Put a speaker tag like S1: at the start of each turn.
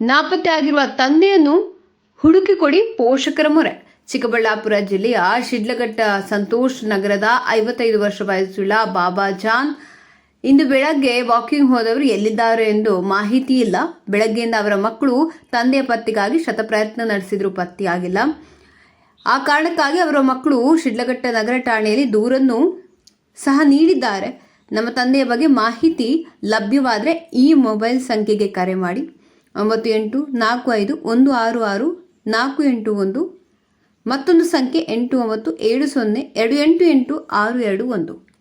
S1: ನಾಪತ್ತೆ ಆಗಿರುವ ತಂದೆಯನ್ನು ಹುಡುಕಿಕೊಡಿ ಪೋಷಕರ ಮೊರೆ. ಚಿಕ್ಕಬಳ್ಳಾಪುರ ಜಿಲ್ಲೆಯ ಶಿಡ್ಲಘಟ್ಟ ಸಂತೋಷ್ ನಗರದ ಐವತ್ತೈದು ವರ್ಷ ವಯಸ್ಸುಳ್ಳ ಬಾಬಾ ಜಾನ್ ಇಂದು ಬೆಳಗ್ಗೆ ವಾಕಿಂಗ್ ಹೋದವರು ಎಲ್ಲಿದ್ದಾರೆ ಎಂದು ಮಾಹಿತಿ ಇಲ್ಲ. ಬೆಳಗ್ಗೆಯಿಂದ ಅವರ ಮಕ್ಕಳು ತಂದೆಯ ಪತ್ತೆಗಾಗಿ ಶತಪ್ರಯತ್ನ ನಡೆಸಿದ್ರು ಪತ್ತೆಯಾಗಿಲ್ಲ. ಆ ಕಾರಣಕ್ಕಾಗಿ ಅವರ ಮಕ್ಕಳು ಶಿಡ್ಲಘಟ್ಟ ನಗರ ಠಾಣೆಯಲ್ಲಿ ದೂರನ್ನು ಸಹ ನೀಡಿದ್ದಾರೆ. ನಮ್ಮ ತಂದೆಯ ಬಗ್ಗೆ ಮಾಹಿತಿ ಲಭ್ಯವಾದರೆ ಈ ಮೊಬೈಲ್ ಸಂಖ್ಯೆಗೆ ಕರೆ ಮಾಡಿ. ಒಂಬತ್ತು ಎಂಟು ನಾಲ್ಕು ಐದು, ಒಂದು ಆರು ಆರು, ನಾಲ್ಕು ಎಂಟು ಒಂದು. ಮತ್ತೊಂದು ಸಂಖ್ಯೆ ಎಂಟು ಒಂಬತ್ತು, ಏಳು ಸೊನ್ನೆ, ಎರಡು ಎಂಟು ಎಂಟು, ಆರು ಎರಡು ಒಂದು.